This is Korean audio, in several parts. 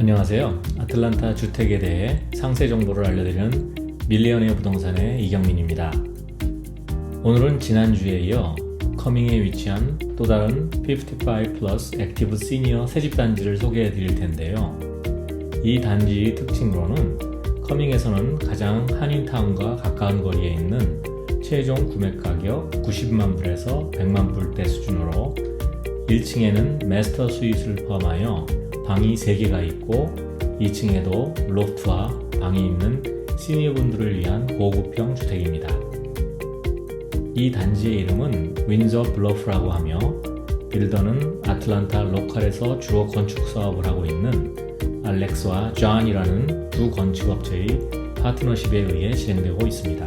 안녕하세요. 아틀란타 주택에 대해 상세 정보를 알려드리는 밀리언웨어 부동산의 이경민입니다. 오늘은 지난주에 이어 커밍에 위치한 또 다른 55 플러스 액티브 시니어 새집 단지를 소개해 드릴 텐데요. 이 단지의 특징으로는 커밍에서는 가장 한인타운과 가까운 거리에 있는 최종 구매 가격 90만 불에서 100만 불대 수준으로 1층에는 마스터 스윗을 포함하여 방이 3개가 있고 2층에도 로프트와 방이 있는 시니어분들을 위한 고급형 주택입니다. 이 단지의 이름은 윈저 블러프라고 하며 빌더는 아틀란타 로컬에서 주로 건축 사업을 하고 있는 알렉스와 존이라는 두 건축업체의 파트너십에 의해 진행되고 있습니다.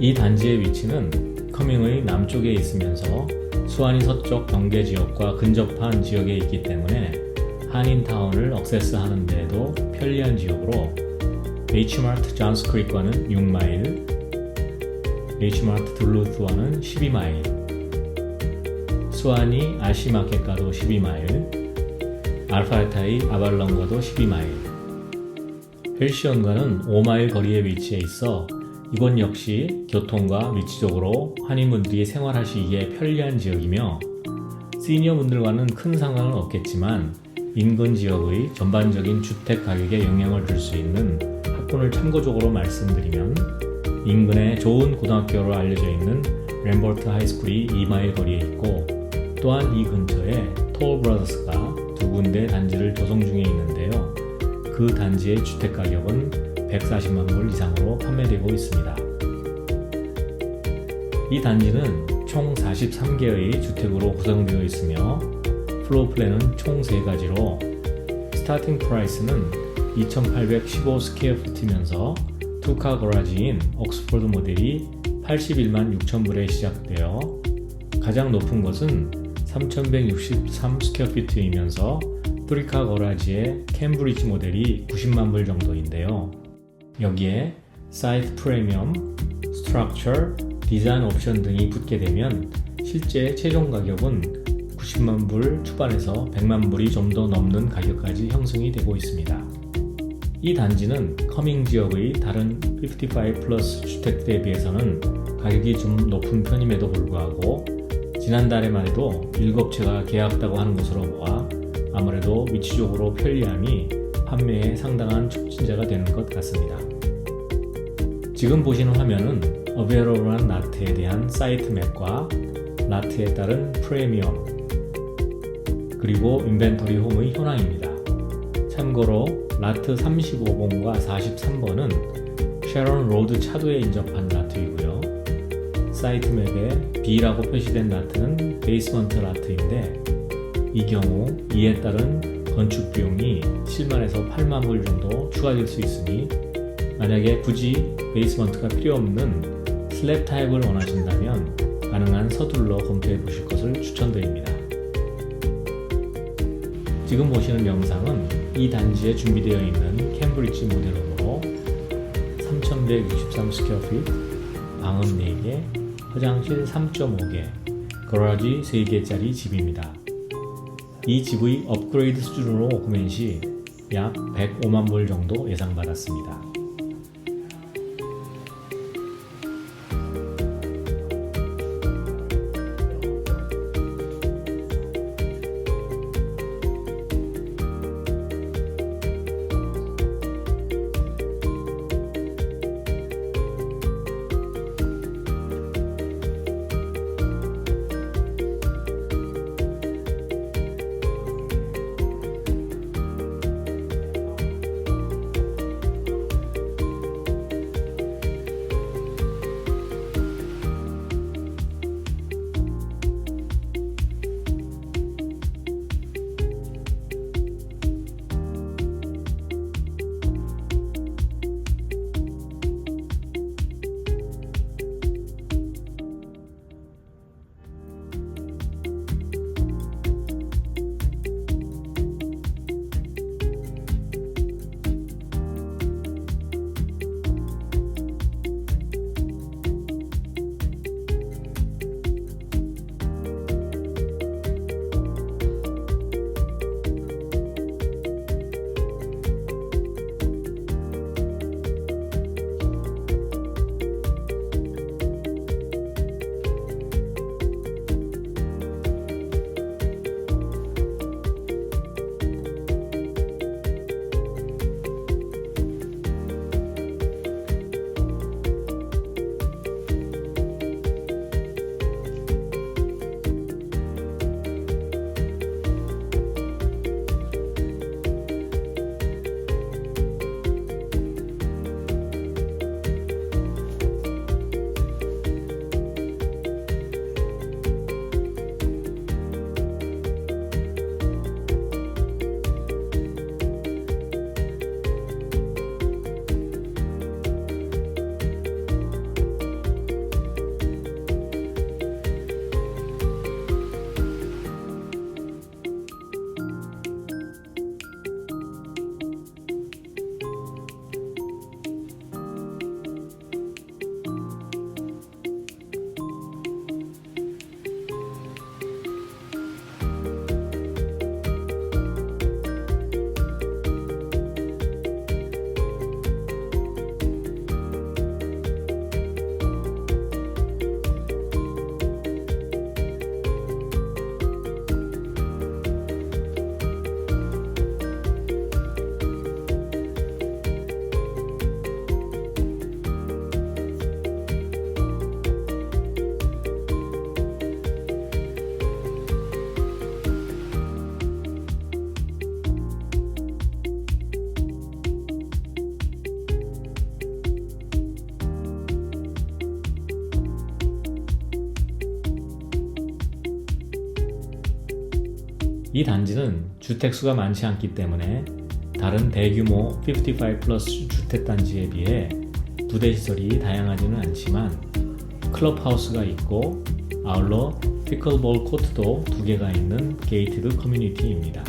이 단지의 위치는 커밍의 남쪽에 있으면서 수완이 서쪽 경계 지역과 근접한 지역에 있기 때문에 한인타운을 억세스하는 데에도 편리한 지역으로 H마트 존스크릭과는 6마일, H마트 둘루스와는 12마일, 수완이 아시마켓과도 12마일, 알파레타의 아발론과도 12마일, 헬시온과는 5마일 거리에 위치해 있어 이곳 역시 교통과 위치적으로 한인분들이 생활하시기에 편리한 지역이며 시니어분들과는 큰 상관은 없겠지만 인근 지역의 전반적인 주택 가격에 영향을 줄 수 있는 학군을 참고적으로 말씀드리면 인근에 좋은 고등학교로 알려져 있는 램버트 하이스쿨이 2마일 거리에 있고 또한 이 근처에 톨 브라더스가 두 군데 단지를 조성 중에 있는데요. 그 단지의 주택 가격은 140만 불 이상으로 판매되고 있습니다. 이 단지는 총 43개의 주택으로 구성되어 있으며 플로우 플랜은 총 3가지로 스타팅 프라이스는 2815 스퀘어 푸트면서 투카 거라지인 옥스포드 모델이 81만 6천 불에 시작되어 가장 높은 것은 3163 스퀘어 피트이면서 프리카 거라지의 캠브리지 모델이 90만 불 정도인데요. 여기에 사이트 프리미엄, 스트럭처, 디자인 옵션 등이 붙게 되면 실제 최종 가격은 90만 불 초반에서 100만 불이 좀 더 넘는 가격까지 형성이 되고 있습니다. 이 단지는 커밍 지역의 다른 55 플러스 주택들에 비해서는 가격이 좀 높은 편임에도 불구하고 지난달에만 해도 7채가 계약했다고 하는 것으로 보아 아무래도 위치적으로 편리함이 판매에 상당한 촉진자가 되는 것 같습니다. 지금 보시는 화면은 어베러블한 라트에 대한 사이트 맵과 라트에 따른 프리미엄 그리고 인벤토리 홈의 현황입니다. 참고로 라트 35번과 43번은 쉐런 로드 차도에 인접한 라트이고요. 사이트 맵에 B라고 표시된 라트는 베이스먼트 라트인데 이 경우 이에 따른 건축 비용이 7만에서 8만 불 정도 추가될 수 있으니 만약에 굳이 베이스먼트가 필요 없는 슬랩 타입을 원하신다면 가능한 서둘러 검토해 보실 것을 추천드립니다. 지금 보시는 영상은 이 단지에 준비되어 있는 캠브리지 모델홈으로 3163 스퀘어 피트, 방은 4개, 화장실 3.5개, 거라지 3개짜리 집입니다. 이 집의 업그레이드 수준으로 구매 시 약 105만 불 정도 예상받았습니다. 이 단지는 주택수가 많지 않기 때문에 다른 대규모 55 플러스 주택단지에 비해 부대 시설이 다양하지는 않지만 클럽하우스가 있고 아울러 피클볼 코트도 두 개가 있는 게이티드 커뮤니티입니다.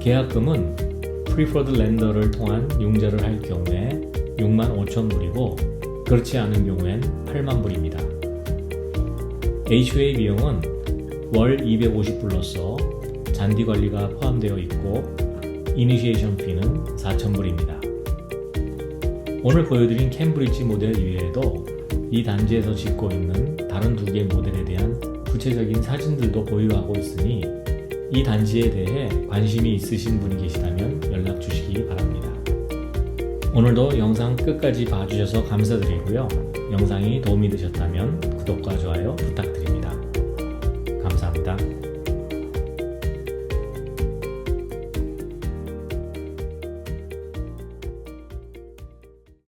계약금은 프리퍼드 렌더를 통한 융자를 할 경우에 6만 5천 불이고 그렇지 않은 경우엔 8만 불입니다. HOA 비용은 월 250 불로서 잔디 관리가 포함되어 있고 이니시에이션 피는 4,000불입니다. 오늘 보여드린 캠브리지 모델 이외에도 이 단지에서 짓고 있는 다른 두 개의 모델에 대한 구체적인 사진들도 보유하고 있으니 이 단지에 대해 관심이 있으신 분이 계시다면 연락 주시기 바랍니다. 오늘도 영상 끝까지 봐주셔서 감사드리고요. 영상이 도움이 되셨다면 구독과 좋아요 부탁드립니다. tá?